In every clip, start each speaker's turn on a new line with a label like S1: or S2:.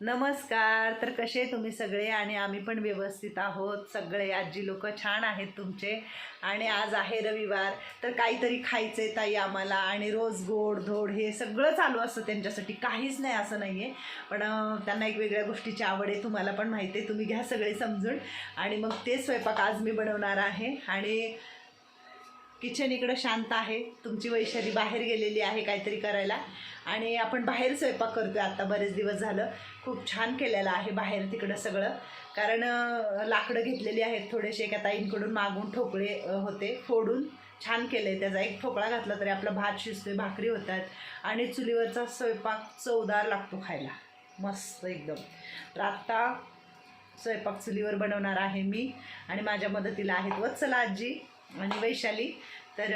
S1: नमस्कार तर कसे तुम्ही सगळे? आणि आम्ही पण व्यवस्थित आहोत. सगळे आजी लोक छान आहेत तुमचे. आणि आज आहे रविवार तर काहीतरी खायचे ताई आम्हाला. आणि रोज गोड धोड हे सगळं चालू असतं त्यांच्यासाठी. काहीच नाही असं नाही आहे पण त्यांना एक वेगळ्या गोष्टीची आवड आहे. तुम्हाला पण माहिती आहे. तुम्ही घ्या सगळे समजून. आणि मग ते स्वयंपाक आज मी बनवणार आहे. आणि किचन इकडं शांत आहे. तुमची वैशाली बाहेर गेलेली आहे काहीतरी करायला. आणि आपण बाहेर स्वयंपाक करतोय. आता बरेच दिवस झालं. खूप छान केलेलं आहे बाहेर तिकडं सगळं. कारण लाकडं घेतलेली आहेत थोडेसे. एका ताईंकडून मागून ठोकळे होते. फोडून छान केलं आहे त्याचा. एक ठोकळा घातला तरी आपला भात शिजतोय भाकरी होतात. आणि चुलीवरचा स्वयंपाक चवदार लागतो खायला. मस्त एकदम. तर आत्ता स्वयंपाक चुलीवर बनवणार आहे मी आणि माझ्या मदतीला आहेत. वत्सला आजी. आणि वैशाली. तर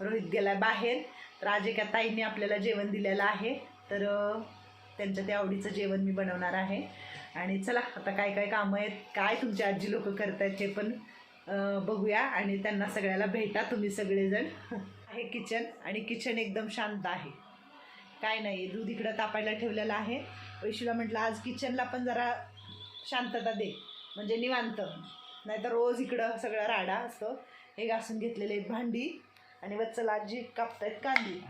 S1: रोहित गेला बाहेर. तर आज एका ताईंनी आपल्याला जेवण दिलेलं आहे. तर त्यांच्या त्यांचं त्या आवडीचं जेवण मी बनवणार आहे. आणि चला आता काय काय कामं आहेत काय तुमची आजी लोक करतायत हे पण बघूया. आणि त्यांना सगळ्याला भेटा तुम्ही सगळेजण. आहे किचन आणि किचन एकदम शांत आहे. काय नाही दूध इकडं तापायला ठेवलेलं आहे. वैशूला म्हटलं आज किचनला पण जरा शांतता दे. म्हणजे निवांत. नाहीतर रोज इकडं सगळा राडा असतो. हे घासून घेतलेले आहेत भांडी आणि वत्सल आजी कापतायत कांदी.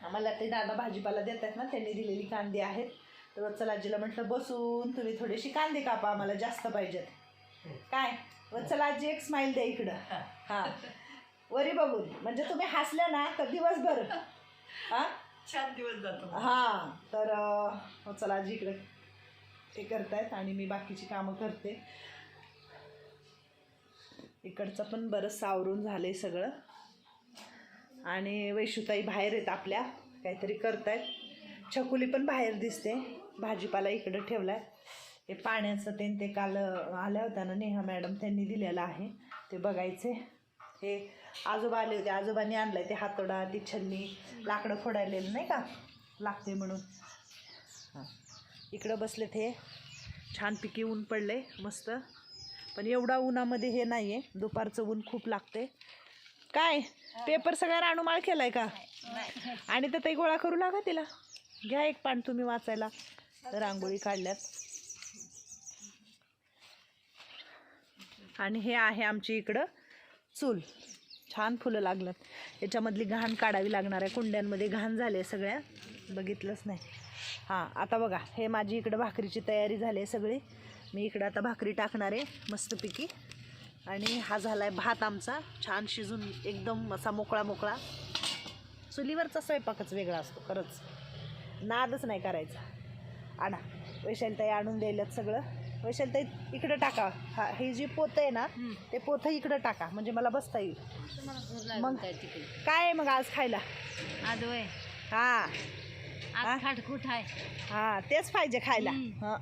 S1: आम्हाला ते दादा भाजीपाला देत आहेत ना त्यांनी दिलेली कांदी आहेत. तर वत्सल आजीला म्हटलं बसून तुम्ही थोडीशी कांदी कापा आम्हाला जास्त पाहिजेत. काय? वत्सल आजी एक स्माईल द्या इकडं. हां. वरी बघून. म्हणजे तुम्ही हसल्या ना तर दिवसभर. हां?
S2: छान दिवस जातो.
S1: हां. तर चला आजी इकडे ते करतायत आणि मी बाकीची कामं करते. इकडचं पण बरं सावरून आहे सगळं. आणि वैशुताई बाहेर आहेत आपल्या काहीतरी करतायत. छकुली पण बाहेर दिसते भाजीपाला इकडं ठेवला आहे हे पाण्याचं ते ते काल आल्या होत्या ना नेहा मॅडम त्यांनी दिलेलं आहे ते बघायचे. हे आजोबा आले होते आजोबांनी आणलं आहे ते हातोडा ती छन्नी लाकडं फोडायलेलं नाही का? लागते म्हणून. हां. इकडं बसले ते छानपैकी ऊन पडले मस्त. पण एवढा उन्हामध्ये हे नाही आहे दुपारचं ऊन खूप लागते काय? पेपर सगळा राणूमाळ केलाय का? आणि तर ते गोळा करू लागा तिला. घ्या एक पान तुम्ही वाचायला. रांगोळी काढल्यात. आणि हे आहे आमची इकडं चूल. छान फुलं लागलं याच्यामधली घाण काढावी लागणार आहे. कुंड्यांमध्ये घाण झाले सगळ्या. बघितलंच नाही. हां आता बघा. हे माझी इकडं भाकरीची तयारी झाली आहे सगळी. मी इकडं आता भाकरी टाकणार आहे मस्तपैकी. आणि हा झाला आहे भात आमचा छान शिजून एकदम असा मोकळा मोकळा. चुलीवरचा स्वयंपाकच वेगळा असतो खरंच. नादच नाही करायचा. आणा वैशालताई आणून द्यायल्यात सगळं. वैशालताई इकडं टाका. हा हे जी पोतं आहे ना ते पोतं इकडं टाका म्हणजे मला बसता येईल. मग काय आहे मग आज खायला?
S2: आज वय
S1: हां. हा? हां तेच पाहिजे खायला. हां.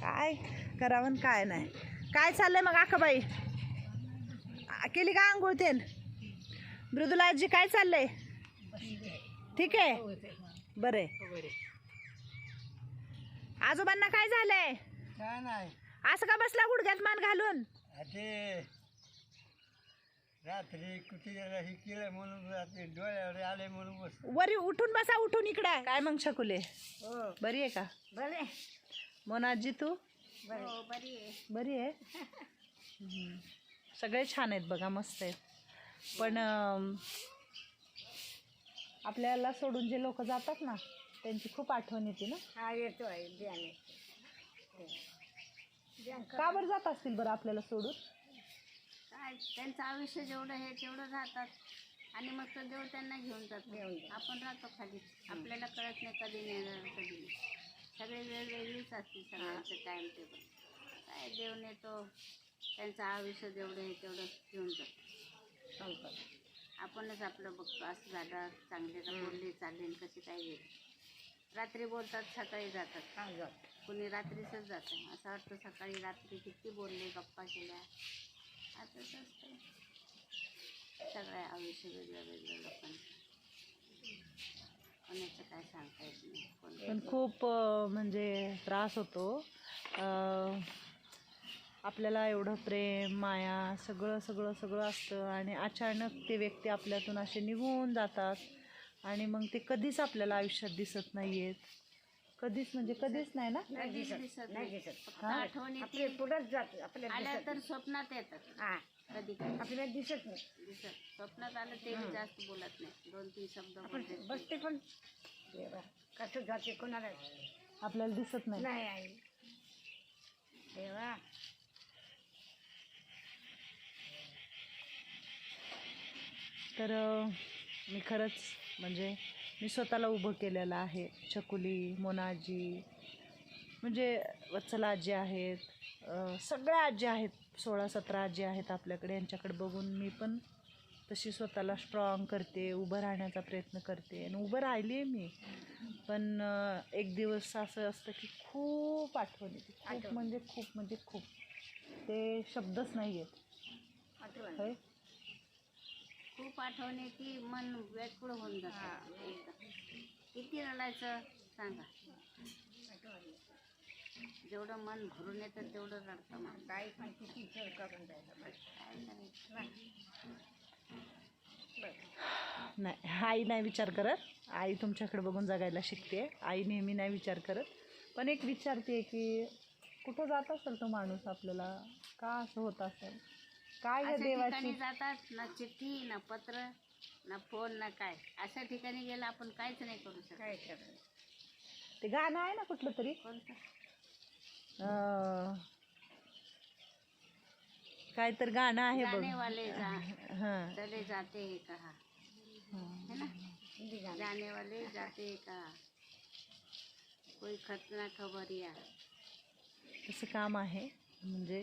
S1: काय? करावं काय नाही. काय चाललंय मग आकाबाई? केली का आंघोळ मृदुला आजी काय चाललंय? ठीक आहे? बरं आजोबांना काय झालंय?
S2: काय नाही.
S1: असं का बसला गुडघ्यात मान घालून?
S2: ते रात्री कुठे हे केलं म्हणून रात्री डोळ्यावर आले म्हणून बस
S1: वरी उठून बसा उठून इकडं. काय मग शकुले
S2: हो.
S1: बरी आहे का?
S2: बरे
S1: मोनाजी तू?
S2: हो बरी आहे.
S1: बरी आहे? हम्म. सगळे छान आहेत बघा मस्त आहेत. पण आपल्याला सोडून जे लोक जातात ना त्यांची खूप आठवण येते ना?
S2: हा येतो आहे
S1: का बरं जात असतील बरं आपल्याला सोडून?
S3: काय त्यांचं आयुष्य जेवढं आहे तेवढं राहतात. आणि मग तो देव त्यांना घेऊन जातो. आपण राहतो खाली. आपल्याला कळत नाही कधी नेणार कधी नाही. सगळे वेगवेगळीच असते सगळ्यांचं टाईम टेबल काय देव नेतो त्यांचं आयुष्य जेवढं आहे तेवढं घेऊन जातो. आपणच आपलं बघतो असं झालं चांगले का बोलले चालले कसे काय गेले. रात्री बोलतात सकाळी जातात. कुणी रात्रीच जातं. असं वाटतं सकाळी रात्री किती बोलले गप्पा केल्या. आता असतं. सगळ्या आयुष्य वेगळं वेगळं लोकांचं. कोणाचं काय सांगता येत नाही. कोण
S1: पण खूप अं, म्हणजे त्रास होतो. अं, आपल्याला एवढं प्रेम माया सगळं सगळं सगळं असतं आणि अचानक ते व्यक्ती आपल्यातून असे निघून जातात आणि मग ते कधीच आपल्याला आयुष्यात दिसत नाही आहेत कधीच म्हणजे कधीच नाही ना?
S3: कधीच दिसत नाही फक्त आठवणी
S4: आपले पुढंच जात
S3: आल्या तर स्वप्नात येतात.
S4: हा.
S3: कधी? कधी
S4: आपल्याला दिसत नाही.
S3: दिसत. स्वप्नात आलं ते बी जास्त बोलत नाही. दोन तीन शब्द
S4: आपण
S3: बोलते
S4: बसते पण. देवा कसं जाते कोणाला?
S1: आपल्याला दिसत नाही.
S4: नाही आई. देवा.
S1: तर अं, मी खरंच म्हणजे मी स्वतःला उभं केलेलं आहे. छकुली मोनाजी म्हणजे वत्सला आजी आहेत अं, सगळ्या आजी आहेत. सोळा सतरा आजी आहेत आपल्याकडे यांच्याकडे बघून मी पण तशी स्वतःला स्ट्रॉंग करते उभं राहण्याचा प्रयत्न करते. आणि उभं राहिली आहे मी. पण एक दिवस असं असतं की खूप आठवण येते. खूप. म्हणजे खूप म्हणजे खूप. ते शब्दच नाही आहेत
S4: आठवण.
S3: खूप आठवणी की मन व्याकुळ होऊन जातं. किती रडायचं सांगा. जेवढं मन भरून येतं तेवढं रडतं मग
S4: पण किती विचार करून जायचं बस.
S3: काय करायचं
S1: नाही आई नाही विचार करत. आई तुमच्याकडे बघून जगायला शिकते. आई नेहमी नाही विचार करत. पण एक विचारते की कुठं जात असेल तो माणूस आपल्याला? का असं होत असेल? काय देवाची
S3: जातात ना चिठ्ठी ना पत्र ना फोन ना काय. अशा ठिकाणी गेलं आपण काहीच नाही करू शकत.
S4: काय
S1: ते गाणं आहे ना कुठलं तरी?
S3: कोणतं?
S1: काय तर गाणं आहे बघ.
S3: वाले जा
S1: हां.
S3: चले जाते हैं. कहा है ना? जाने वाले जाते हैं कहा कोई खतना खबरिया.
S1: तसं काम आहे. म्हणजे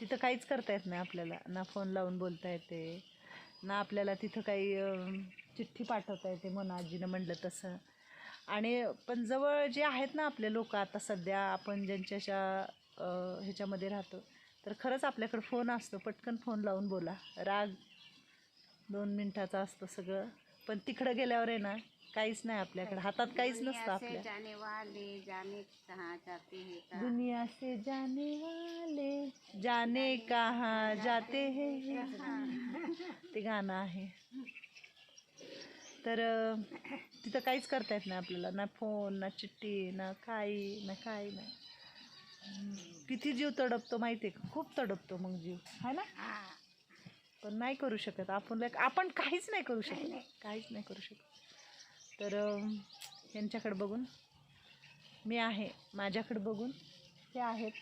S1: तिथं काहीच करता येत नाही आपल्याला. ना फोन लावून बोलता येते. ना आपल्याला तिथं काही अं, चिठ्ठी पाठवता येते म्हणून आजीनं म्हणलं तसं. आणि पण जवळ जे आहेत ना आपले लोक आता सध्या आपण ज्यांच्याशा ह्याच्यामध्ये राहतो तर खरंच आपल्याकडे फोन असतो. पटकन फोन लावून बोला. राग दोन मिनटाचा असतो सगळं. पण तिकडं गेल्यावर आहे ना काहीच नाही आपल्याकडे. हातात काहीच नसतं आपल्या.
S3: जाने वाले जाने कहाँ जाते हैं कहा
S1: दुनिया से जाने वाले जाने कहाँ जाते हैं ते गाणं आहे. तर तिथं काहीच करता येत नाही आपल्याला. ना फोन ना चिठ्ठी ना काही ना काही नाही. किती जीव तडपतो माहिती आहे का? खूप तडपतो मग जीव. है ना? पण नाही करू शकत आपण. आपण काहीच नाही करू शकत. काहीच नाही करू शकत. तर यांच्याकडे बघून मी आहे. माझ्याकडे बघून ते आहेत.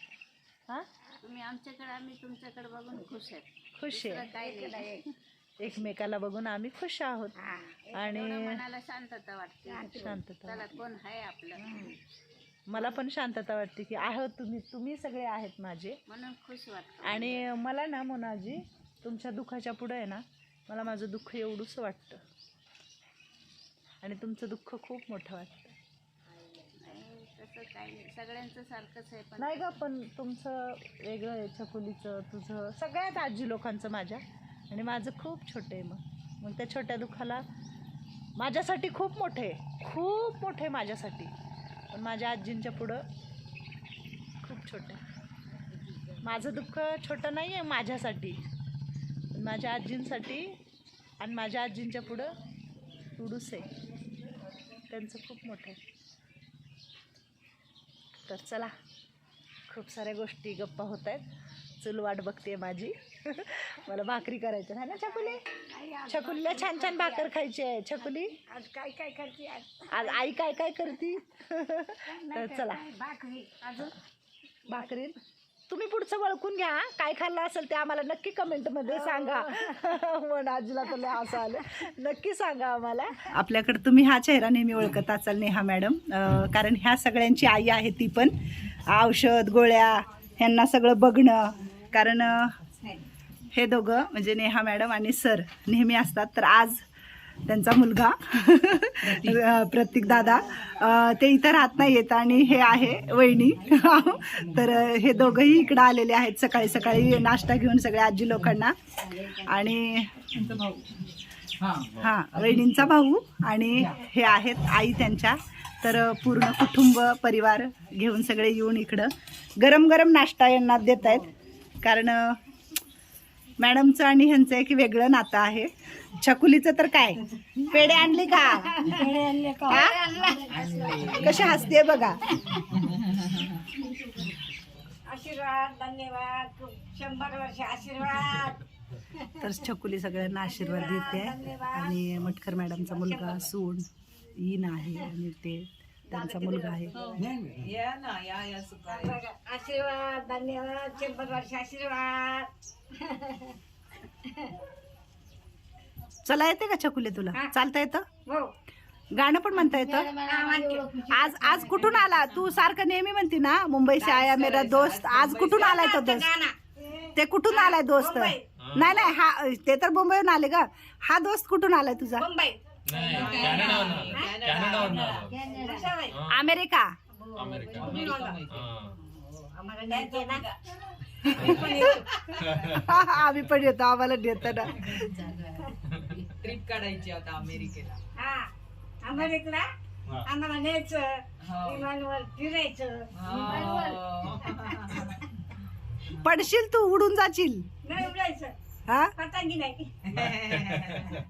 S1: हां?
S3: तुम्ही आमच्याकडे आम्ही तुमच्याकडे बघून खुश आहेत.
S1: खुश आहे. एकमेकाला बघून आम्ही खुश आहोत. आणि
S3: एवढं मनाला शांतता वाटते.
S1: शांतता
S3: चला कोण आहे आपलं?
S1: मला पण शांतता वाटते की आहोत तुम्ही तुम्ही सगळे आहेत माझे.
S3: म्हणून खुश वाटतं.
S1: आणि मला ना मोनाजी तुमच्या दुःखाच्या पुढं आहे ना मला माझं दुःख एवढंच वाटतं. आणि तुमचं दुःख खूप मोठं वाटतं.
S3: तसं काही नाही. सगळ्यांचं सारखंच आहे पण
S1: नाही ग पण तुमचं वेगळं आहे छकुलीचं तुझं सगळ्यात आजी लोकांचं माझ्या. आणि माझं खूप छोटं आहे मग. मग त्या छोट्या दुःखाला माझ्यासाठी खूप मोठे आहे. खूप मोठे माझ्यासाठी. पण माझ्या आजींच्या पुढं खूप छोटं आहे. माझं दुःख छोटं नाही आहे माझ्यासाठी. पण माझ्या आजींसाठी आणि माझ्या आजींच्या पुढं तुडूस आहे. त्यांचं खूप मोठं आहे. तर चला खूप साऱ्या गोष्टी गप्पा होत आहेत. चूल वाट बघते माझी. मला भाकरी करायची आहे ना छकुली? छकुलीला छान छान भाकर खायची आहे छकुली.
S4: आज काय काय करते आज?
S1: आज आई काय काय करती? तर चला.
S4: भाकरी.
S3: अजून?
S1: भाकरी. तुम्ही पुढचं वळखून घ्या. हा. काय खाल्लं असेल ते आम्हाला नक्की कमेंटमध्ये सांगा. म्हण आजीला तर लय हसू आलं. नक्की सांगा आम्हाला. आपल्याकडे तुम्ही हा चेहरा नेहमी ओळखत असाल नेहा मॅडम. अं, कारण ह्या सगळ्यांची आई आहे ती पण. औषध गोळ्या ह्यांना सगळं बघणं कारण हे दोघं म्हणजे नेहा मॅडम आणि सर नेहमी असतात. तर आज त्यांचा मुलगा प्रतीक. दादा. ते इथं राहत नाही येत आणि हे आहे वहिनी. तर हे दोघंही इकडं आलेले आहेत सकाळी सकाळी. नाश्ता घेऊन सगळ्या आजी लोकांना. आणि हां. वहिनींचा भाऊ आणि हे आहेत आई त्यांच्या. तर पूर्ण कुटुंब परिवार घेऊन सगळे येऊन इकडं गरम गरम नाश्ता यांना देत आहेत कारण मॅडमचं आणि ह्यांचं एक वेगळं नातं आहे. छकुलीचं तर काय? पेढे आणली का? कशी हसते बघा.
S4: आशीर्वाद धन्यवाद. खूप शंभर वर्ष आशीर्वाद.
S1: तर छकुली सगळ्यांना आशीर्वाद देते. आणि मटकर मॅडमचा मुलगा सून ईन आहे आणि ते त्यांचा मुलगा आहे?
S4: बघा, आशीर्वाद धन्यवाद शंभर वर्ष आशीर्वाद.
S1: चला येते का छकुली तुला? चालता येतं?
S4: हो.
S1: गाणं पण म्हणता येतं? आज आज कुठून आला? तू सारखं नेहमी म्हणते ना मुंबई से आया मेरा दोस्त. आज कुठून आलाय तो दोस्त? ते कुठून आलाय दोस्त? नाही नाही हा ते तर मुंबईहून आले का हा दोस्त कुठून आलाय तुझा?
S5: कॅनडावरून आलो. कॅनडावरून आलो.
S1: अमेरिका.
S4: न्यायचे ना.
S1: आम्ही पण येतो आम्हाला देतो ना.
S6: ट्रिप काढायची आता अमेरिकेला.
S4: हा अमेरिकेला? आम्हाला न्यायचं. विमानवर फिरायचं.
S1: पडशील तू उडून जाशील.
S4: नाही उडायचं.
S1: हा?
S4: पतंगी नाही.